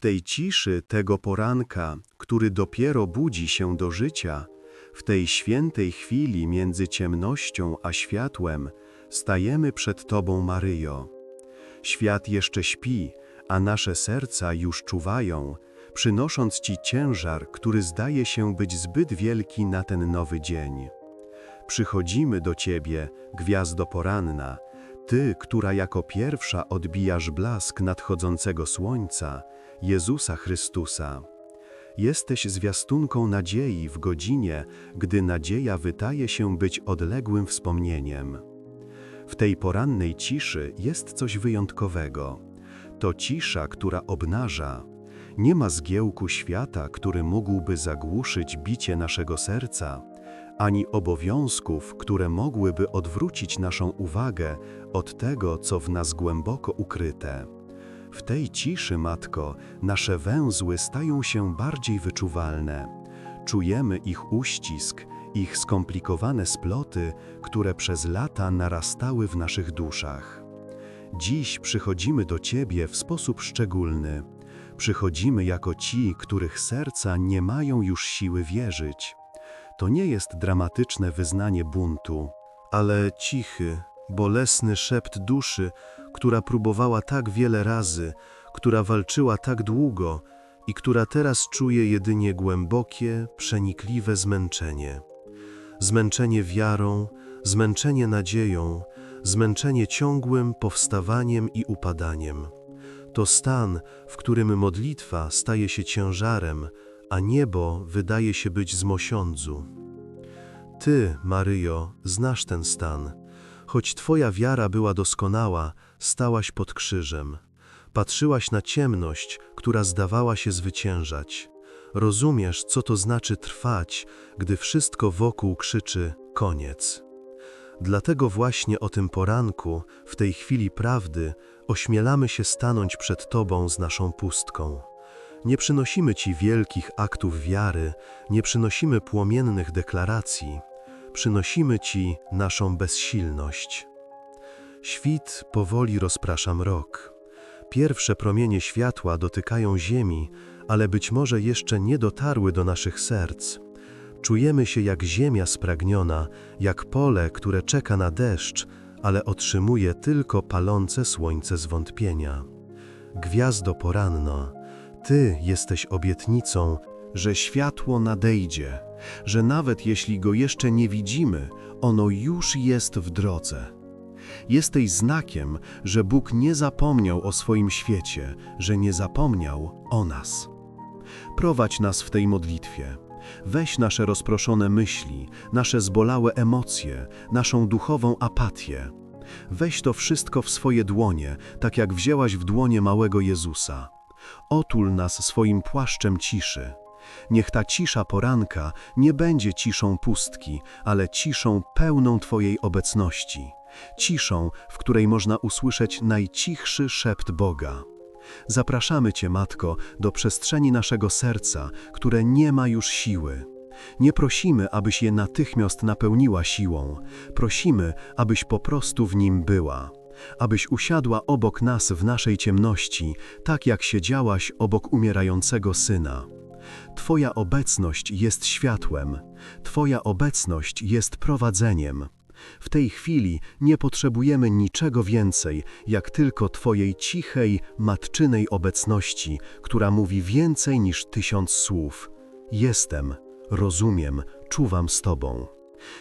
tej ciszy tego poranka, który dopiero budzi się do życia, w tej świętej chwili między ciemnością a światłem, stajemy przed Tobą, Maryjo. Świat jeszcze śpi, a nasze serca już czuwają, przynosząc Ci ciężar, który zdaje się być zbyt wielki na ten nowy dzień. Przychodzimy do Ciebie, gwiazdo poranna, Ty, która jako pierwsza odbijasz blask nadchodzącego słońca, Jezusa Chrystusa. Jesteś zwiastunką nadziei w godzinie, gdy nadzieja wydaje się być odległym wspomnieniem. W tej porannej ciszy jest coś wyjątkowego. To cisza, która obnaża. Nie ma zgiełku świata, który mógłby zagłuszyć bicie naszego serca, ani obowiązków, które mogłyby odwrócić naszą uwagę od tego, co w nas głęboko ukryte. W tej ciszy, Matko, nasze węzły stają się bardziej wyczuwalne. Czujemy ich uścisk, ich skomplikowane sploty, które przez lata narastały w naszych duszach. Dziś przychodzimy do Ciebie w sposób szczególny. Przychodzimy jako ci, których serca nie mają już siły wierzyć. To nie jest dramatyczne wyznanie buntu, ale cichy, bolesny szept duszy, która próbowała tak wiele razy, która walczyła tak długo i która teraz czuje jedynie głębokie, przenikliwe zmęczenie. Zmęczenie wiarą, zmęczenie nadzieją, zmęczenie ciągłym powstawaniem i upadaniem. To stan, w którym modlitwa staje się ciężarem, a niebo wydaje się być z mosiądzu. Ty, Maryjo, znasz ten stan. Choć Twoja wiara była doskonała, stałaś pod krzyżem. Patrzyłaś na ciemność, która zdawała się zwyciężać. Rozumiesz, co to znaczy trwać, gdy wszystko wokół krzyczy koniec. Dlatego właśnie o tym poranku, w tej chwili prawdy, ośmielamy się stanąć przed Tobą z naszą pustką. Nie przynosimy Ci wielkich aktów wiary, nie przynosimy płomiennych deklaracji, przynosimy Ci naszą bezsilność. Świt powoli rozprasza mrok. Pierwsze promienie światła dotykają ziemi, ale być może jeszcze nie dotarły do naszych serc. Czujemy się jak ziemia spragniona, jak pole, które czeka na deszcz, ale otrzymuje tylko palące słońce zwątpienia. Gwiazdo poranno, Ty jesteś obietnicą, że światło nadejdzie, że nawet jeśli go jeszcze nie widzimy, ono już jest w drodze. Jesteś znakiem, że Bóg nie zapomniał o swoim świecie, że nie zapomniał o nas. Prowadź nas w tej modlitwie. Weź nasze rozproszone myśli, nasze zbolałe emocje, naszą duchową apatię. Weź to wszystko w swoje dłonie, tak jak wzięłaś w dłonie małego Jezusa. Otul nas swoim płaszczem ciszy. Niech ta cisza poranka nie będzie ciszą pustki, ale ciszą pełną Twojej obecności. Ciszą, w której można usłyszeć najcichszy szept Boga. Zapraszamy Cię, Matko, do przestrzeni naszego serca, które nie ma już siły. Nie prosimy, abyś je natychmiast napełniła siłą. Prosimy, abyś po prostu w nim była. Abyś usiadła obok nas w naszej ciemności, tak jak siedziałaś obok umierającego syna. Twoja obecność jest światłem, Twoja obecność jest prowadzeniem. W tej chwili nie potrzebujemy niczego więcej, jak tylko Twojej cichej, matczynej obecności, która mówi więcej niż tysiąc słów. Jestem, rozumiem, czuwam z Tobą.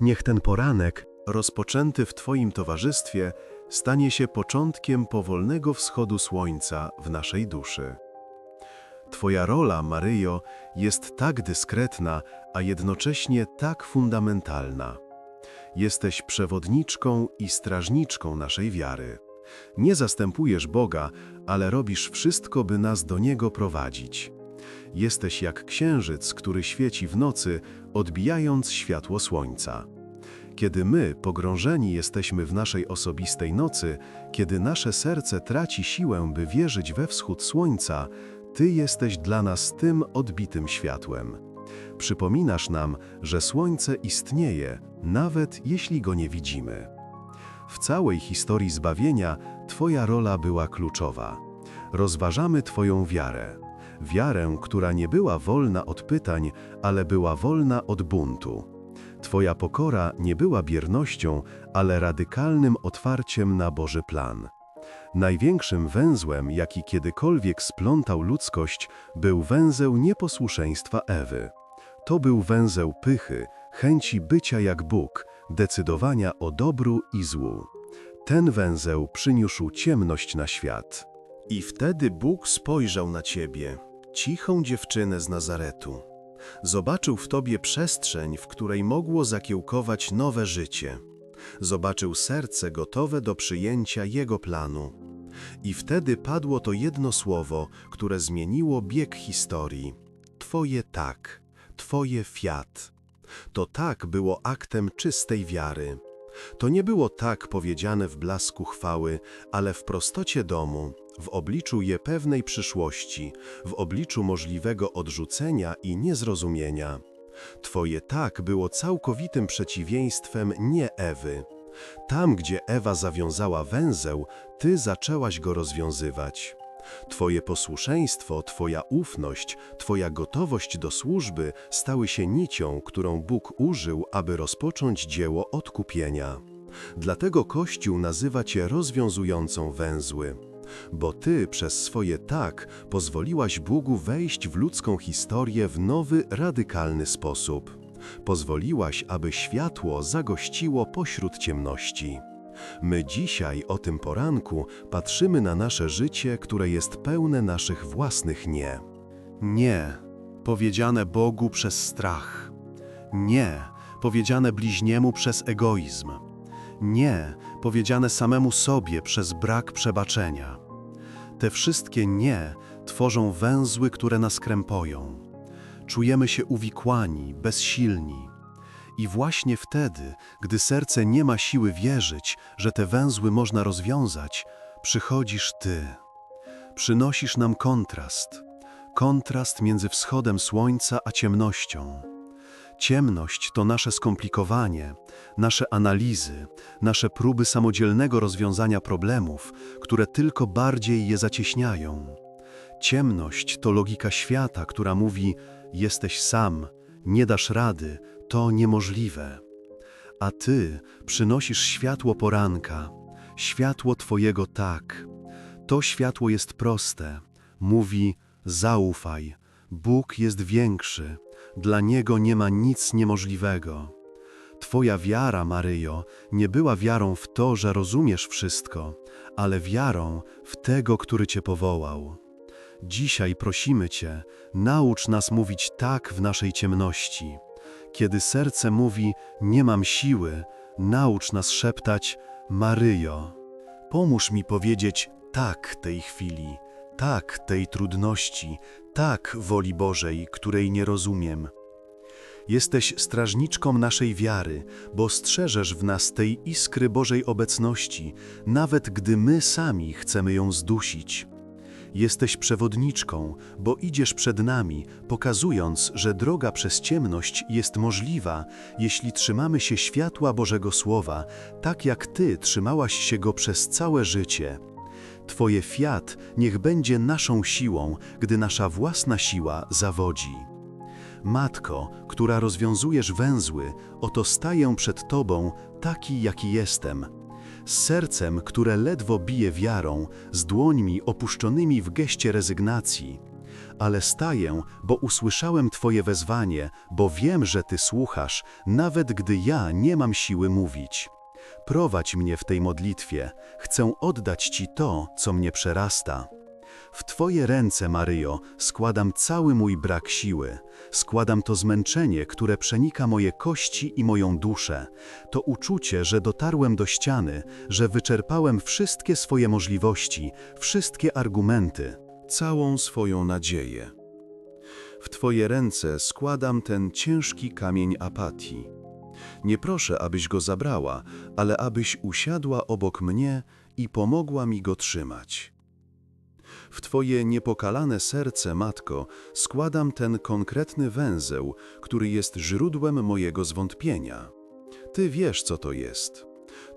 Niech ten poranek, rozpoczęty w Twoim towarzystwie, stanie się początkiem powolnego wschodu słońca w naszej duszy. Twoja rola, Maryjo, jest tak dyskretna, a jednocześnie tak fundamentalna. Jesteś przewodniczką i strażniczką naszej wiary. Nie zastępujesz Boga, ale robisz wszystko, by nas do Niego prowadzić. Jesteś jak księżyc, który świeci w nocy, odbijając światło słońca. Kiedy my, pogrążeni jesteśmy w naszej osobistej nocy, kiedy nasze serce traci siłę, by wierzyć we wschód słońca, Ty jesteś dla nas tym odbitym światłem. Przypominasz nam, że słońce istnieje, nawet jeśli go nie widzimy. W całej historii zbawienia Twoja rola była kluczowa. Rozważamy Twoją wiarę. wiarę, która nie była wolna od pytań, ale była wolna od buntu. Twoja pokora nie była biernością, ale radykalnym otwarciem na Boży plan. Największym węzłem, jaki kiedykolwiek splątał ludzkość, był węzeł nieposłuszeństwa Ewy. To był węzeł pychy, chęci bycia jak Bóg, decydowania o dobru i złu. Ten węzeł przyniósł ciemność na świat. I wtedy Bóg spojrzał na ciebie, cichą dziewczynę z Nazaretu. Zobaczył w tobie przestrzeń, w której mogło zakiełkować nowe życie. Zobaczył serce gotowe do przyjęcia Jego planu. I wtedy padło to jedno słowo, które zmieniło bieg historii. Twoje tak, Twoje fiat. To tak było aktem czystej wiary. To nie było tak powiedziane w blasku chwały, ale w prostocie domu, w obliczu je pewnej przyszłości, w obliczu możliwego odrzucenia i niezrozumienia. Twoje tak było całkowitym przeciwieństwem nie Ewy. Tam, gdzie Ewa zawiązała węzeł, ty zaczęłaś go rozwiązywać. Twoje posłuszeństwo, Twoja ufność, Twoja gotowość do służby stały się nicią, którą Bóg użył, aby rozpocząć dzieło odkupienia. Dlatego Kościół nazywa Cię rozwiązującą węzły. Bo Ty przez swoje tak pozwoliłaś Bogu wejść w ludzką historię w nowy, radykalny sposób. Pozwoliłaś, aby światło zagościło pośród ciemności. My dzisiaj o tym poranku patrzymy na nasze życie, które jest pełne naszych własnych nie. Nie, powiedziane Bogu przez strach. Nie, powiedziane bliźniemu przez egoizm. Nie, powiedziane samemu sobie przez brak przebaczenia. Te wszystkie nie tworzą węzły, które nas krępoją. Czujemy się uwikłani, bezsilni. I właśnie wtedy, gdy serce nie ma siły wierzyć, że te węzły można rozwiązać, przychodzisz Ty. Przynosisz nam kontrast. Kontrast między wschodem słońca a ciemnością. Ciemność to nasze skomplikowanie, nasze analizy, nasze próby samodzielnego rozwiązania problemów, które tylko bardziej je zacieśniają. Ciemność to logika świata, która mówi: Jesteś sam, nie dasz rady, to niemożliwe. A Ty przynosisz światło poranka, światło Twojego tak. To światło jest proste. Mówi: Zaufaj, Bóg jest większy, dla Niego nie ma nic niemożliwego. Twoja wiara, Maryjo, nie była wiarą w to, że rozumiesz wszystko, ale wiarą w tego, który Cię powołał. Dzisiaj prosimy Cię, naucz nas mówić tak w naszej ciemności. Kiedy serce mówi, nie mam siły, naucz nas szeptać, Maryjo. Pomóż mi powiedzieć tak tej chwili, tak tej trudności, tak woli Bożej, której nie rozumiem. Jesteś strażniczką naszej wiary, bo strzeżesz w nas tej iskry Bożej obecności, nawet gdy my sami chcemy ją zdusić. Jesteś przewodniczką, bo idziesz przed nami, pokazując, że droga przez ciemność jest możliwa, jeśli trzymamy się światła Bożego Słowa, tak jak Ty trzymałaś się go przez całe życie. Twoje fiat niech będzie naszą siłą, gdy nasza własna siła zawodzi. Matko, która rozwiązujesz węzły, oto staję przed Tobą, taki jaki jestem z sercem, które ledwo bije wiarą, z dłońmi opuszczonymi w geście rezygnacji. Ale staję, bo usłyszałem Twoje wezwanie, bo wiem, że Ty słuchasz, nawet gdy ja nie mam siły mówić. Prowadź mnie w tej modlitwie, chcę oddać Ci to, co mnie przerasta. W Twoje ręce, Maryjo, składam cały mój brak siły. Składam to zmęczenie, które przenika moje kości i moją duszę. To uczucie, że dotarłem do ściany, że wyczerpałem wszystkie swoje możliwości, wszystkie argumenty, całą swoją nadzieję. W Twoje ręce składam ten ciężki kamień apatii. Nie proszę, abyś go zabrała, ale abyś usiadła obok mnie i pomogła mi go trzymać. W Twoje niepokalane serce, Matko, składam ten konkretny węzeł, który jest źródłem mojego zwątpienia. Ty wiesz, co to jest.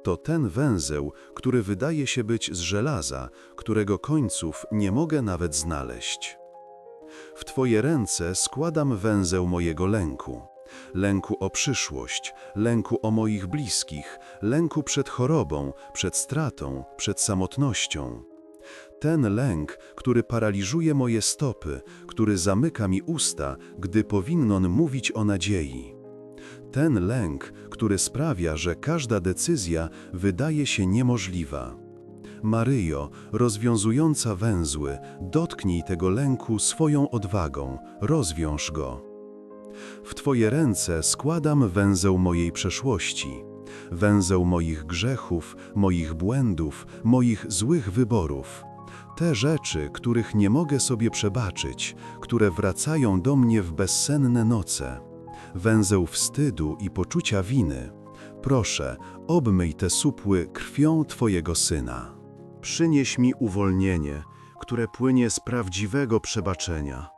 To ten węzeł, który wydaje się być z żelaza, którego końców nie mogę nawet znaleźć. W Twoje ręce składam węzeł mojego lęku. Lęku o przyszłość, lęku o moich bliskich, lęku przed chorobą, przed stratą, przed samotnością. Ten lęk, który paraliżuje moje stopy, który zamyka mi usta, gdy powinnon mówić o nadziei. Ten lęk, który sprawia, że każda decyzja wydaje się niemożliwa. Maryjo, rozwiązująca węzły, dotknij tego lęku swoją odwagą, rozwiąż go. W Twoje ręce składam węzeł mojej przeszłości, węzeł moich grzechów, moich błędów, moich złych wyborów. Te rzeczy, których nie mogę sobie przebaczyć, które wracają do mnie w bezsenne noce. Węzeł wstydu i poczucia winy. Proszę, obmyj te supły krwią Twojego Syna. Przynieś mi uwolnienie, które płynie z prawdziwego przebaczenia.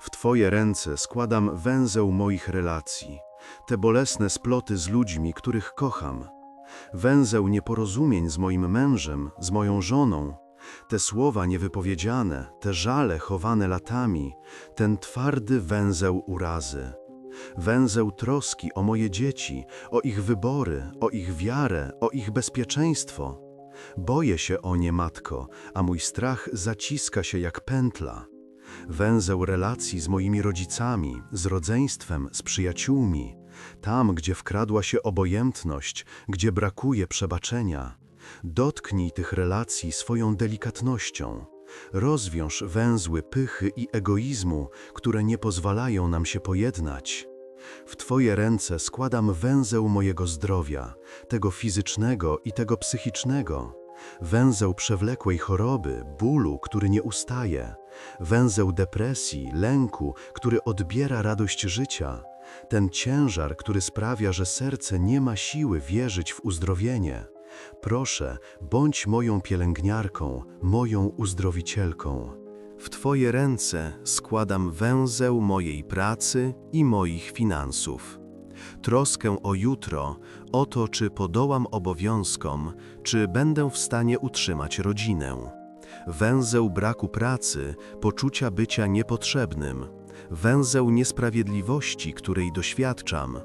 W Twoje ręce składam węzeł moich relacji, te bolesne sploty z ludźmi, których kocham. Węzeł nieporozumień z moim mężem, z moją żoną. Te słowa niewypowiedziane, te żale chowane latami, ten twardy węzeł urazy. Węzeł troski o moje dzieci, o ich wybory, o ich wiarę, o ich bezpieczeństwo. Boję się o nie, matko, a mój strach zaciska się jak pętla. Węzeł relacji z moimi rodzicami, z rodzeństwem, z przyjaciółmi, tam, gdzie wkradła się obojętność, gdzie brakuje przebaczenia. Dotknij tych relacji swoją delikatnością. Rozwiąż węzły pychy i egoizmu, które nie pozwalają nam się pojednać. W Twoje ręce składam węzeł mojego zdrowia, tego fizycznego i tego psychicznego. Węzeł przewlekłej choroby, bólu, który nie ustaje. Węzeł depresji, lęku, który odbiera radość życia. Ten ciężar, który sprawia, że serce nie ma siły wierzyć w uzdrowienie. Proszę, bądź moją pielęgniarką, moją uzdrowicielką. W Twoje ręce składam węzeł mojej pracy i moich finansów. Troskę o jutro, o to, czy podołam obowiązkom, czy będę w stanie utrzymać rodzinę. Węzeł braku pracy, poczucia bycia niepotrzebnym. Węzeł niesprawiedliwości, której doświadczam.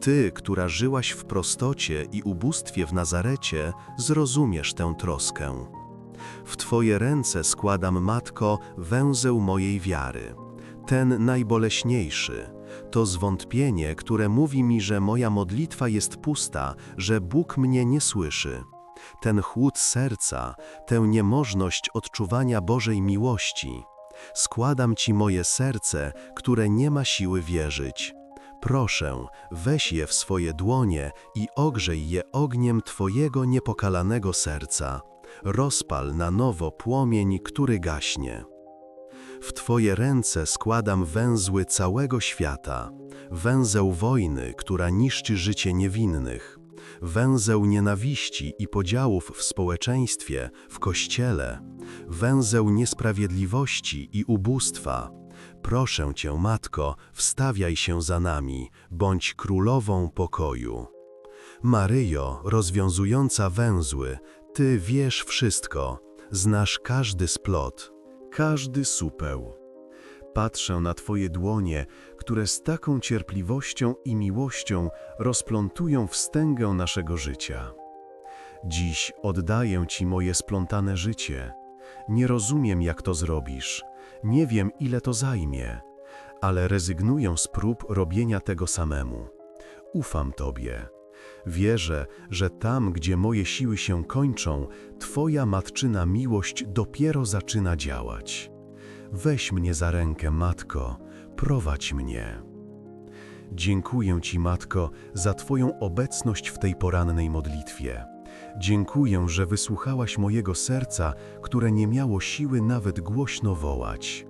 Ty, która żyłaś w prostocie i ubóstwie w Nazarecie, zrozumiesz tę troskę. W Twoje ręce składam, Matko, węzeł mojej wiary. Ten najboleśniejszy. To zwątpienie, które mówi mi, że moja modlitwa jest pusta, że Bóg mnie nie słyszy. Ten chłód serca, tę niemożność odczuwania Bożej miłości. Składam Ci moje serce, które nie ma siły wierzyć. Proszę, weź je w swoje dłonie i ogrzej je ogniem Twojego niepokalanego serca. Rozpal na nowo płomień, który gaśnie. W Twoje ręce składam węzły całego świata, węzeł wojny, która niszczy życie niewinnych, węzeł nienawiści i podziałów w społeczeństwie, w kościele, węzeł niesprawiedliwości i ubóstwa. Proszę Cię, Matko, wstawiaj się za nami, bądź królową pokoju. Maryjo, rozwiązująca węzły, Ty wiesz wszystko, znasz każdy splot, każdy supeł. Patrzę na Twoje dłonie, które z taką cierpliwością i miłością rozplątują wstęgę naszego życia. Dziś oddaję Ci moje splątane życie. Nie rozumiem, jak to zrobisz. Nie wiem, ile to zajmie, ale rezygnuję z prób robienia tego samemu. Ufam Tobie. Wierzę, że tam, gdzie moje siły się kończą, Twoja matczyna miłość dopiero zaczyna działać. Weź mnie za rękę, Matko, prowadź mnie. Dziękuję Ci, Matko, za Twoją obecność w tej porannej modlitwie. Dziękuję, że wysłuchałaś mojego serca, które nie miało siły nawet głośno wołać.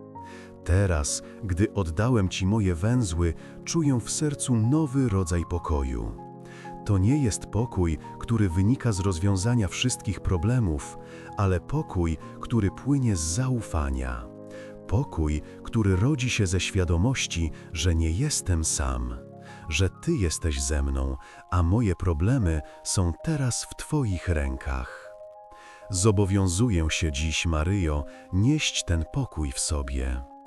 Teraz, gdy oddałem Ci moje węzły, czuję w sercu nowy rodzaj pokoju. To nie jest pokój, który wynika z rozwiązania wszystkich problemów, ale pokój, który płynie z zaufania. Pokój, który rodzi się ze świadomości, że nie jestem sam, że Ty jesteś ze mną, a moje problemy są teraz w Twoich rękach. Zobowiązuję się dziś, Maryjo, nieść ten pokój w sobie.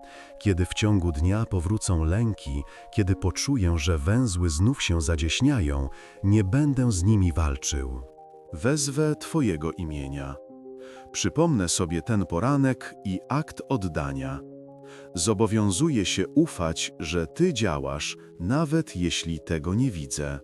Kiedy w ciągu dnia powrócą lęki, kiedy poczuję, że węzły znów się zadzieśniają, nie będę z nimi walczył. Wezwę Twojego imienia. Przypomnę sobie ten poranek i akt oddania. Zobowiązuję się ufać, że Ty działasz, nawet jeśli tego nie widzę.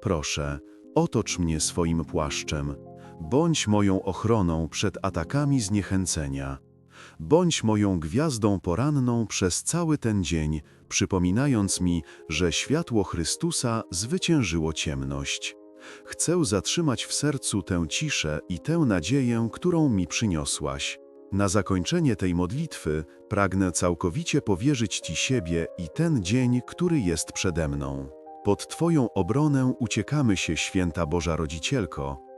Proszę, otocz mnie swoim płaszczem. Bądź moją ochroną przed atakami zniechęcenia. Bądź moją gwiazdą poranną przez cały ten dzień, przypominając mi, że światło Chrystusa zwyciężyło ciemność. Chcę zatrzymać w sercu tę ciszę i tę nadzieję, którą mi przyniosłaś. Na zakończenie tej modlitwy pragnę całkowicie powierzyć Ci siebie i ten dzień, który jest przede mną. Pod Twoją obronę uciekamy się, święta Boża Rodzicielko.